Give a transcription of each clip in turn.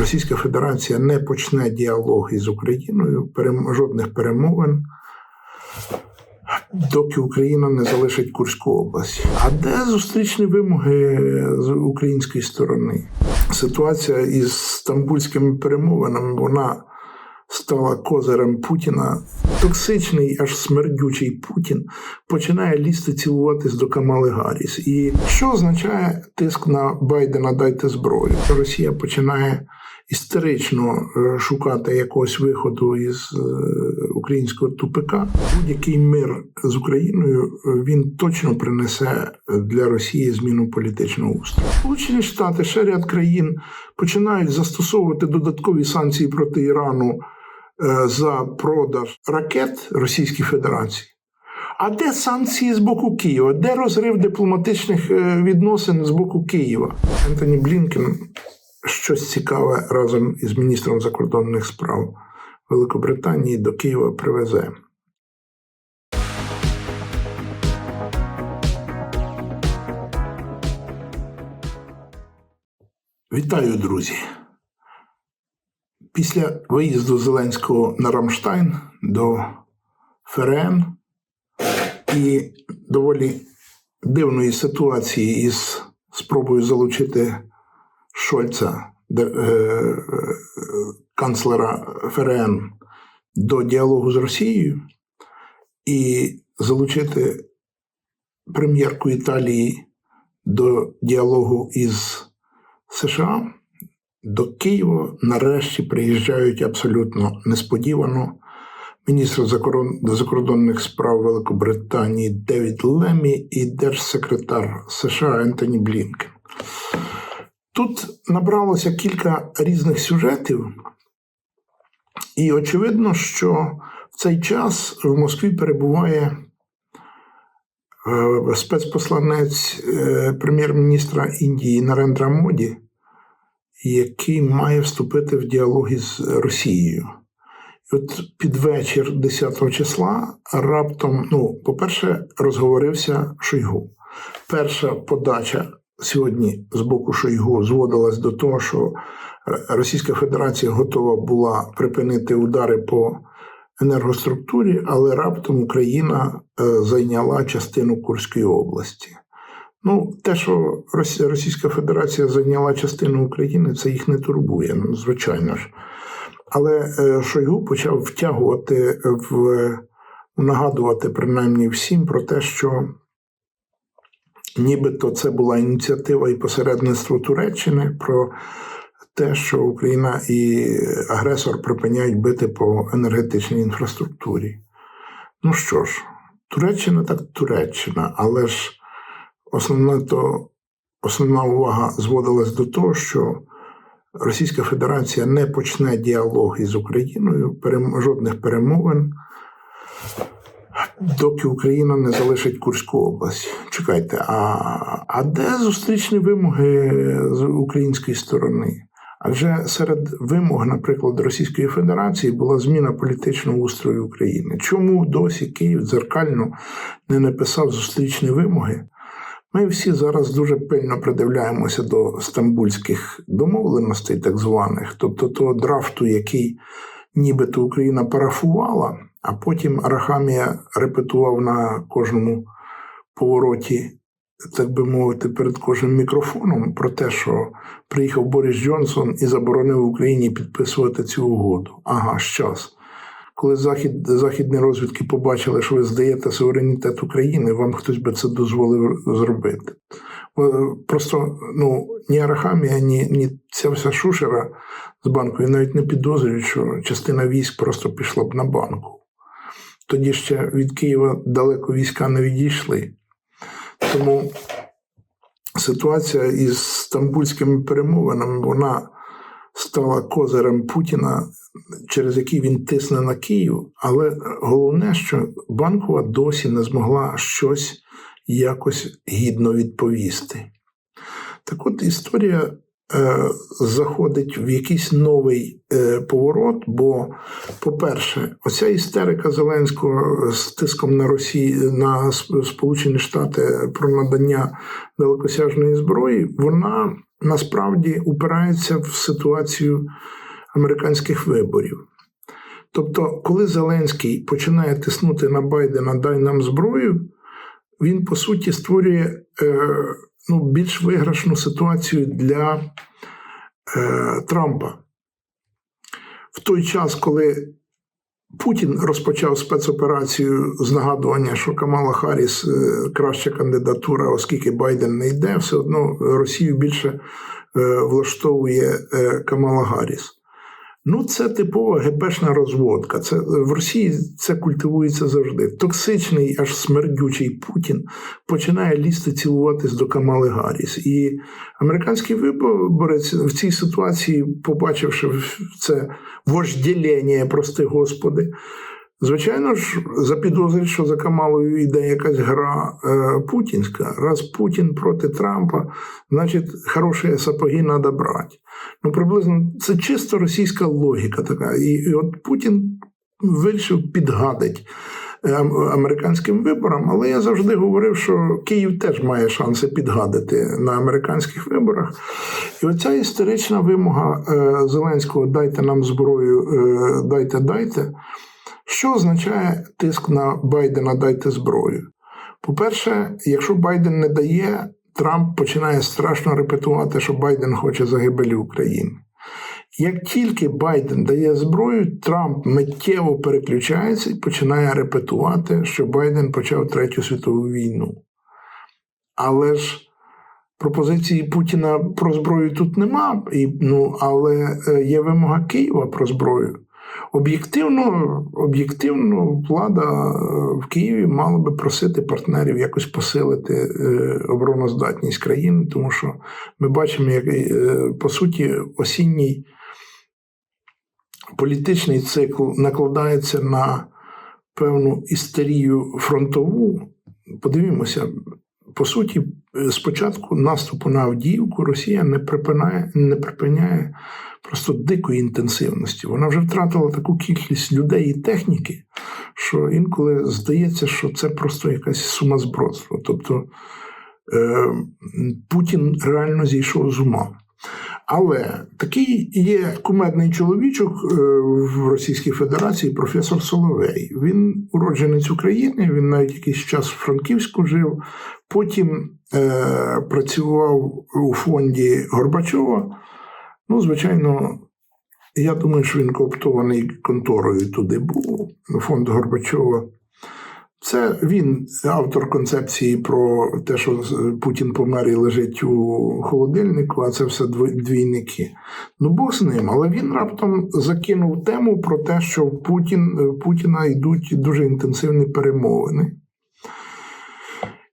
Російська Федерація не почне діалог із Україною, жодних перемовин, доки Україна не залишить Курську область. А де зустрічні вимоги з української сторони? Ситуація із стамбульськими перемовинами вона стала козирем Путіна. Токсичний, аж смердючий Путін починає лізти цілуватись до Камали Гарріс. І що означає тиск на Байдена дайте зброю? Росія починає істерично е, шукати якогось виходу із е, українського тупика. Будь-який мир з Україною е, він точно принесе для Росії зміну політичного устрою. Сполучені Штати, ще ряд країн починають застосовувати додаткові санкції проти Ірану за продаж ракет Російській Федерації. А де санкції з боку Києва? Де розрив дипломатичних відносин з боку Києва? Ентоні Блінкен щось цікаве разом із міністром закордонних справ Великобританії до Києва привезе. Вітаю, друзі! Після виїзду Зеленського на Рамштайн до ФРН і доволі дивної ситуації із спробою залучити Шольца, е, е, канцлера ФРН, до діалогу з Росією і залучити прем'єрку Італії до діалогу із США. До Києва нарешті приїжджають абсолютно несподівано міністр закордонних справ Великобританії Девід Лемі і держсекретар США Ентоні Блінкен. Тут набралося кілька різних сюжетів, і очевидно, що в цей час в Москві перебуває е, спецпосланець е, прем'єр-міністра Індії Нарендра Моді, який має вступити в діалог із Росією. От під вечір 10 числа раптом, ну, по-перше, розговорився Шойгу. Перша подача сьогодні з боку Шойгу зводилась до того, що Російська Федерація готова була припинити удари по енергоструктурі, але раптом Україна е, зайняла частину Курської області. Ну, те, що Російська Федерація зайняла частину України, це їх не турбує, ну, звичайно ж. Але е, Шойгу почав втягувати в нагадувати принаймні всім про те, що нібито це була ініціатива і посередництво Туреччини про те, що Україна і агресор припиняють бити по енергетичній інфраструктурі. Ну що ж, Туреччина так Туреччина, але ж основна, то, основна увага зводилась до того, що Російська Федерація не почне діалог із Україною, жодних перемовин, доки Україна не залишить Курську область. Чекайте, а, а де зустрічні вимоги з української сторони? Адже серед вимог, наприклад, Російської Федерації була зміна політичного устрою України. Чому досі Київ дзеркально не написав зустрічні вимоги? Ми всі зараз дуже пильно придивляємося до стамбульських домовленостей, так званих, тобто того драфту, який нібито Україна парафувала, а потім Арахамія репетував на кожному повороті, так би мовити, перед кожним мікрофоном про те, що приїхав Борис Джонсон і заборонив Україні підписувати цю угоду. Ага, щас. Коли захід, західні розвідки побачили, що ви здаєте суверенітет України, вам хтось би це дозволив зробити. Просто ну, ні Арахамія, ні, ні ця вся шушера з банкою навіть не підозрюють, що частина військ просто пішла б на банку. Тоді ще від Києва далеко війська не відійшли. Тому ситуація із стамбульськими перемовинами вона стала козирем Путіна, через який він тисне на Київ. Але головне, що банкова досі не змогла щось якось гідно відповісти. Так от історія заходить в якийсь новий е, поворот, бо, по-перше, оця істерика Зеленського з тиском на Росію на Сполучені Штати про надання далекосяжної зброї, вона насправді упирається в ситуацію американських виборів. Тобто, коли Зеленський починає тиснути на Байдена дай нам зброю, він по суті створює е, ну, більш виграшну ситуацію для е, Трампа. В той час, коли Путін розпочав спецоперацію з нагадування, що Камала Харріс е, краща кандидатура, оскільки Байден не йде, все одно Росію більше е, влаштовує е, Камала Гарріс. Ну, це типова гепешна розводка. Це в Росії це культивується завжди. Токсичний, аж смердючий Путін починає лізти цілуватись до Камали Гарріс. І американський виборець в цій ситуації, побачивши це вожділення, прости господи, Звичайно ж, запідозрюють, що за Камалою йде якась гра е, путінська. Раз Путін проти Трампа, значить, хороші сапоги треба брати. Ну, приблизно це чисто російська логіка така. І, і от Путін вирішив підгадити е, американським виборам, але я завжди говорив, що Київ теж має шанси підгадити на американських виборах. І оця історична вимога е, Зеленського дайте нам зброю, е, дайте, дайте. Що означає тиск на Байдена дайте зброю? По-перше, якщо Байден не дає, Трамп починає страшно репетувати, що Байден хоче загибелі України. Як тільки Байден дає зброю, Трамп миттєво переключається і починає репетувати, що Байден почав Третю світову війну. Але ж пропозиції Путіна про зброю тут нема, і, ну, але е, є вимога Києва про зброю. Об'єктивно, об'єктивно, влада е, в Києві мала би просити партнерів якось посилити е, обороноздатність країни, тому що ми бачимо, як е, по суті осінній політичний цикл накладається на певну істерію фронтову. Подивімося, по суті, спочатку наступу на Авдіївку Росія не припиняє, не припиняє просто дикої інтенсивності. Вона вже втратила таку кількість людей і техніки, що інколи здається, що це просто якась сумасбродство. Тобто е, Путін реально зійшов з ума. Але такий є кумедний чоловічок е, в Російській Федерації, професор Соловей. Він уродженець України, він навіть якийсь час в Франківську жив, потім е, працював у фонді Горбачова. Ну, звичайно, я думаю, що він кооптований конторою туди був, фонд Горбачова. Це він автор концепції про те, що Путін помер і лежить у холодильнику, а це все двійники. Ну, Бог з ним, але він раптом закинув тему про те, що в Путін, Путіна йдуть дуже інтенсивні перемовини.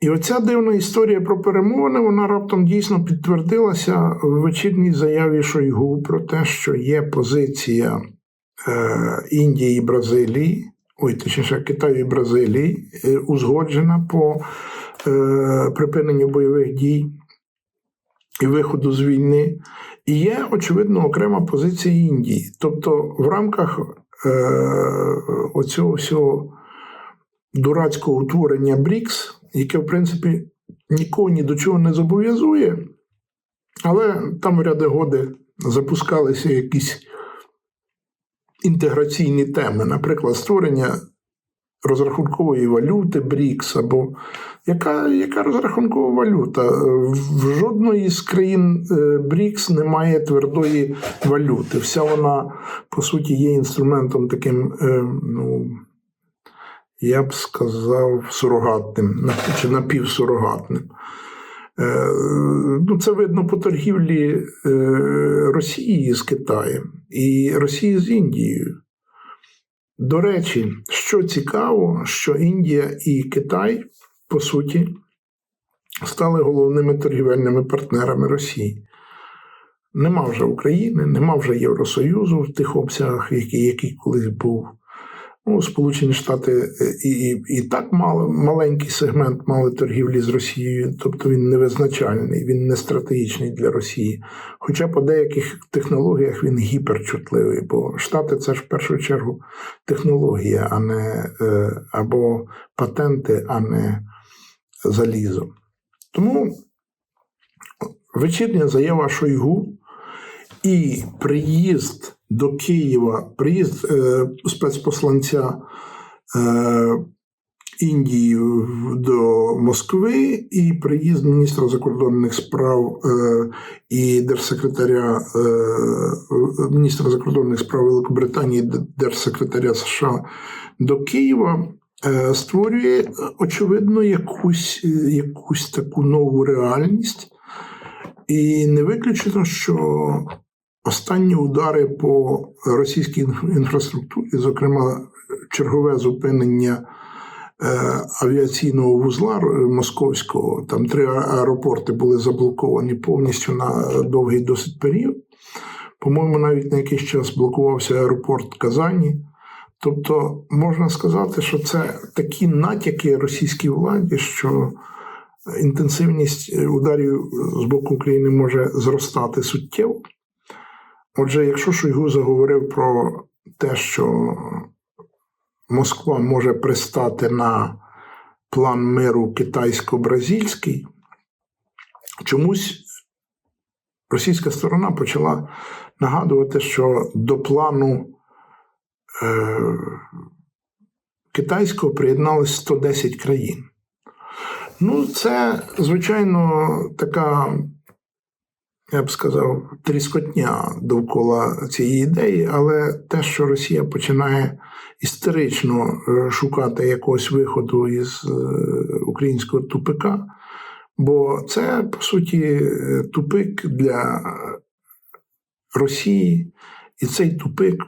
І оця дивна історія про перемовини, вона раптом дійсно підтвердилася в вечірній заяві Шойгу про те, що є позиція е, Індії і Бразилії, ой, точніше, Китаю і Бразилії, е, узгоджена по е, припиненню бойових дій і виходу з війни. І є, очевидно, окрема позиція Індії. Тобто, в рамках е, оцього всього дурацького утворення БРІКС яке, в принципі, нікого ні до чого не зобов'язує, але там в ряди годи запускалися якісь інтеграційні теми, наприклад, створення розрахункової валюти БРІКС, або яка яка розрахункова валюта? В жодної з країн е, БРІКС немає твердої валюти. Вся вона, по суті, є інструментом таким, е, ну я б сказав, сурогатним чи напівсурогатним. Ну, Це видно по торгівлі е, Росії з Китаєм і Росії з Індією. До речі, що цікаво, що Індія і Китай, по суті, стали головними торгівельними партнерами Росії. Нема вже України, нема вже Євросоюзу в тих обсягах, який, який колись був. Ну, Сполучені Штати е, і і, і так мали маленький сегмент мали торгівлі з Росією, тобто він невизначальний, він не стратегічний для Росії. Хоча по деяких технологіях він гіперчутливий, бо Штати це ж в першу чергу технологія, а не е, або патенти, а не залізо. Тому вечірня заява Шойгу і приїзд до Києва, приїзд е, спецпосланця е, Індії до Москви і приїзд міністра закордонних справ е, і держсекретаря е, міністра закордонних справ Великобританії, держсекретаря США до Києва е, створює очевидно якусь, якусь таку нову реальність. І не виключено, що останні удари по російській інфраструктурі, зокрема чергове зупинення е, авіаційного вузла е, московського, там три аеропорти були заблоковані повністю на довгий досить період. По-моєму, навіть на якийсь час блокувався аеропорт Казані. Тобто можна сказати, що це такі натяки російській владі, що інтенсивність ударів з боку України може зростати суттєво. Отже, якщо Шойгу заговорив про те, що Москва може пристати на план миру китайсько-бразильський, чомусь російська сторона почала нагадувати, що до плану е, китайського приєдналось 110 країн. Ну, це, звичайно, така, я б сказав, тріскотня довкола цієї ідеї, але те, що Росія починає істерично е, шукати якогось виходу із е, українського тупика, бо це, по суті, е, тупик для Росії, і цей тупик,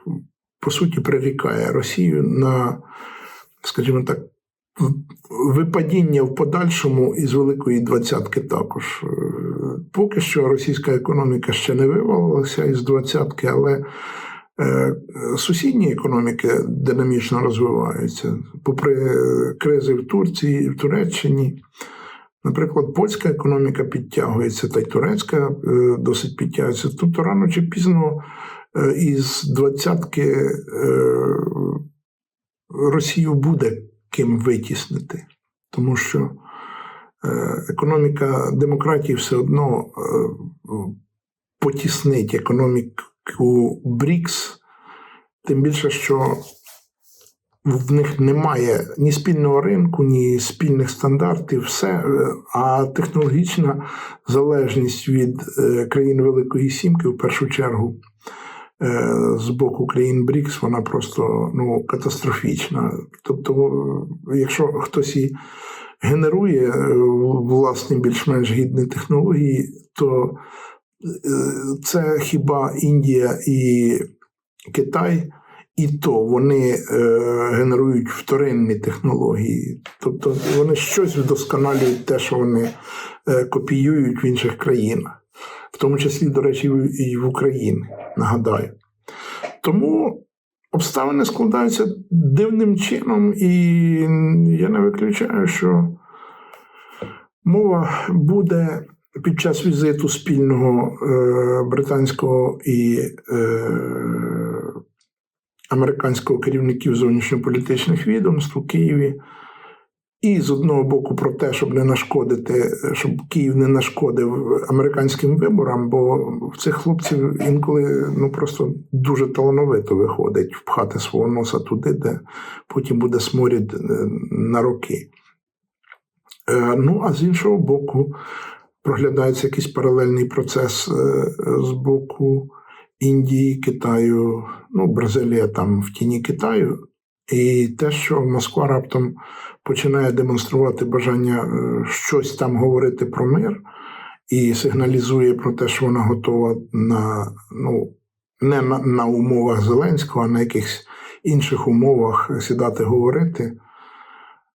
по суті, прирікає Росію на, скажімо так, випадіння в подальшому із Великої двадцятки також. Поки що російська економіка ще не вивалилася із двадцятки, але е, сусідні економіки динамічно розвиваються. Попри е, кризи в Турції, в Туреччині. Наприклад, польська економіка підтягується, та й турецька е, досить підтягується. Тобто рано чи пізно із двадцятки Росію буде ким витіснити, тому що економіка демократії все одно е, потіснить економіку БРІКС, тим більше, що в них немає ні спільного ринку, ні спільних стандартів, все, е, а технологічна залежність від е, країн Великої Сімки в першу чергу е, з боку країн БРІКС, вона просто ну, катастрофічна. Тобто, е, якщо хтось і генерує е, власні більш-менш гідні технології, то е, це хіба Індія і Китай. І то вони е, генерують вторинні технології, тобто вони щось вдосконалюють те, що вони копіюють в інших країнах, в тому числі, до речі, і в Україні, нагадаю. Тому обставини складаються дивним чином, і я не виключаю, що мова буде під час візиту спільного е, британського і е, американського керівників зовнішньополітичних відомств у Києві. І з одного боку про те, щоб не нашкодити, щоб Київ не нашкодив американським виборам, бо в цих хлопців інколи ну просто дуже талановито виходить впхати свого носа туди, де потім буде сморід е, на роки. Е, Ну, а з іншого боку, проглядається якийсь паралельний процес е, з боку Індії, Китаю, ну, Бразилія там в тіні Китаю. І те, що Москва раптом починає демонструвати бажання е, щось там говорити про мир і сигналізує про те, що вона готова на ну, не на, на умовах Зеленського, а на якихось інших умовах сідати говорити.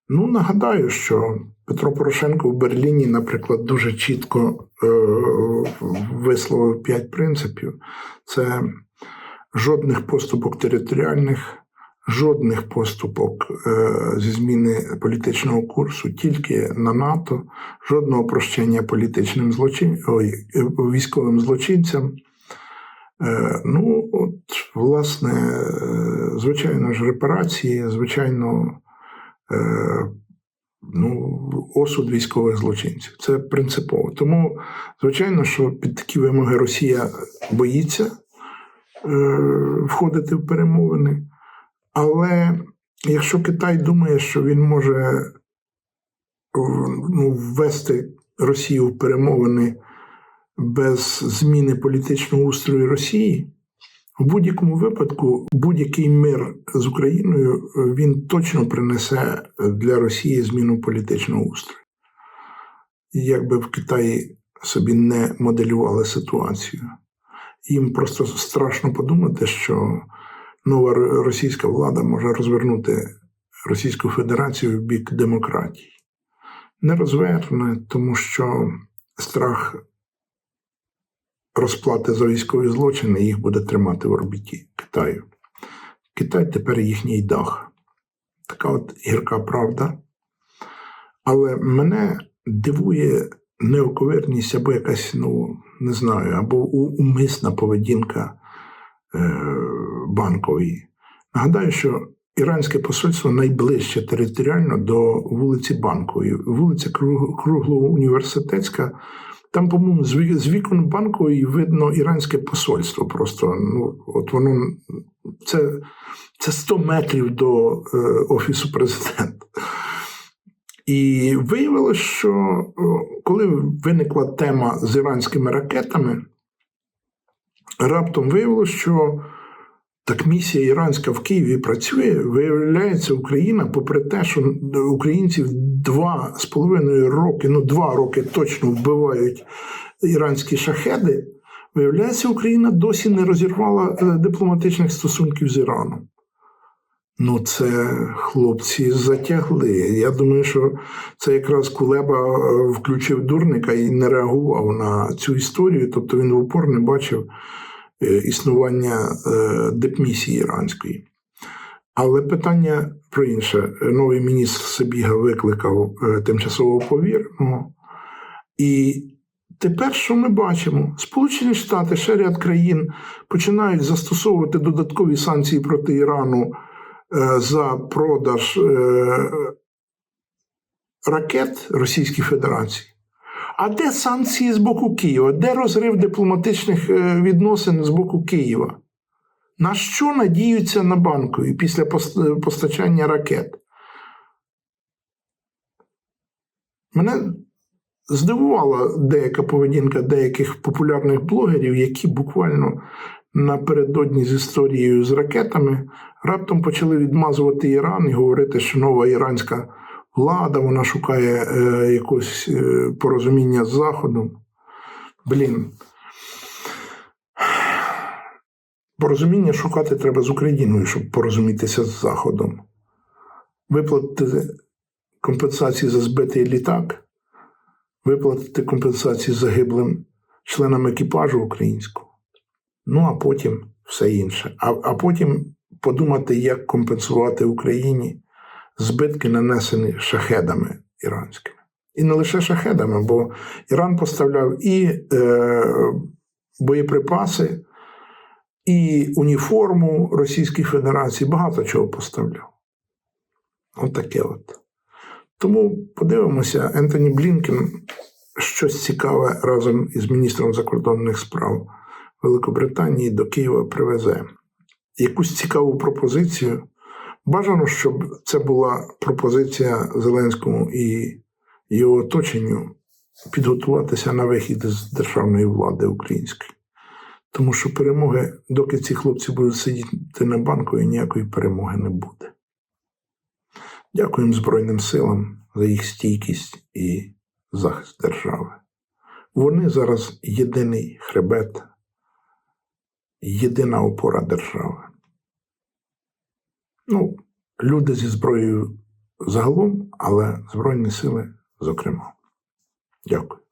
Ну, нагадаю, що Петро Порошенко в Берліні, наприклад, дуже чітко е, висловив п'ять принципів: це жодних поступок територіальних, жодних поступок е, зі зміни політичного курсу, тільки на НАТО, жодного прощення політичним злочин... Ой, е, військовим злочинцям. Е, Ну, от, власне, звичайно ж, репарації, звичайно, ну, осуд військових злочинців. Це принципово. Тому, звичайно, що під такі вимоги Росія боїться входити в перемовини. Але якщо Китай думає, що він може ну, ввести Росію в перемовини без зміни політичного устрою Росії, в будь-якому випадку будь-який мир з Україною е, він точно принесе для Росії зміну політичного устрою. Як би в Китаї собі не моделювали ситуацію, їм просто страшно подумати, що нова російська влада може розвернути Російську Федерацію в бік демократії. Не розверне, тому що страх розплати за військові злочини їх буде тримати в орбіті Китаю. Китай тепер їхній дах. Така от гірка правда. Але мене дивує неоковирність або якась, ну, не знаю, або умисна поведінка е, банкової. Нагадаю, що іранське посольство найближче територіально до вулиці Банкової. Вулиця Круг- Круглоуніверситетська. Там, по-моєму, з вікон банкової видно іранське посольство. Просто ну, от воно це, це 100 метрів до е, офісу президента. І виявилося, що коли виникла тема з іранськими ракетами, раптом виявилося, що так місія іранська в Києві працює. Виявляється, Україна, попри те, що українців два з половиною роки, ну два роки точно вбивають іранські шахеди. Виявляється, Україна досі не розірвала е, дипломатичних стосунків з Іраном. Ну, це хлопці затягли. Я думаю, що це якраз Кулеба е, включив дурника і не реагував на цю історію. Тобто він в упор не бачив існування е, дипмісії іранської. Але питання про інше. Новий міністр Сабіга викликав е, тимчасового повірного. І тепер що ми бачимо? Сполучені Штати, ще ряд країн починають застосовувати додаткові санкції проти Ірану е, за продаж е, ракет Російській Федерації. А де санкції з боку Києва? Де розрив дипломатичних е, відносин з боку Києва? На що надіються на банкові після постачання ракет? Мене здивувала деяка поведінка деяких популярних блогерів, які буквально напередодні з історією з ракетами раптом почали відмазувати Іран і говорити, що нова іранська влада вона шукає е, якогось е, порозуміння з Заходом. Блін. Порозуміння шукати треба з Україною, щоб порозумітися з Заходом. Виплатити компенсації за збитий літак, виплатити компенсації загиблим членам екіпажу українського. Ну, а потім все інше. А, а потім подумати, як компенсувати Україні збитки, нанесені шахедами іранськими. І не лише шахедами, бо Іран поставляв і е, боєприпаси, і уніформу Російській Федерації, багато чого поставляв. Отаке от. Тому подивимося, Ентоні Блінкен щось цікаве разом із міністром закордонних справ Великобританії до Києва привезе. Якусь цікаву пропозицію. Бажано, щоб це була пропозиція Зеленському і його оточенню підготуватися на вихід з державної влади української. Тому що перемоги, доки ці хлопці будуть сидіти на банку, і ніякої перемоги не буде. Дякуємо Збройним силам за їх стійкість і захист держави. Вони зараз єдиний хребет, єдина опора держави. Ну, люди зі зброєю загалом, але Збройні сили, зокрема. Дякую.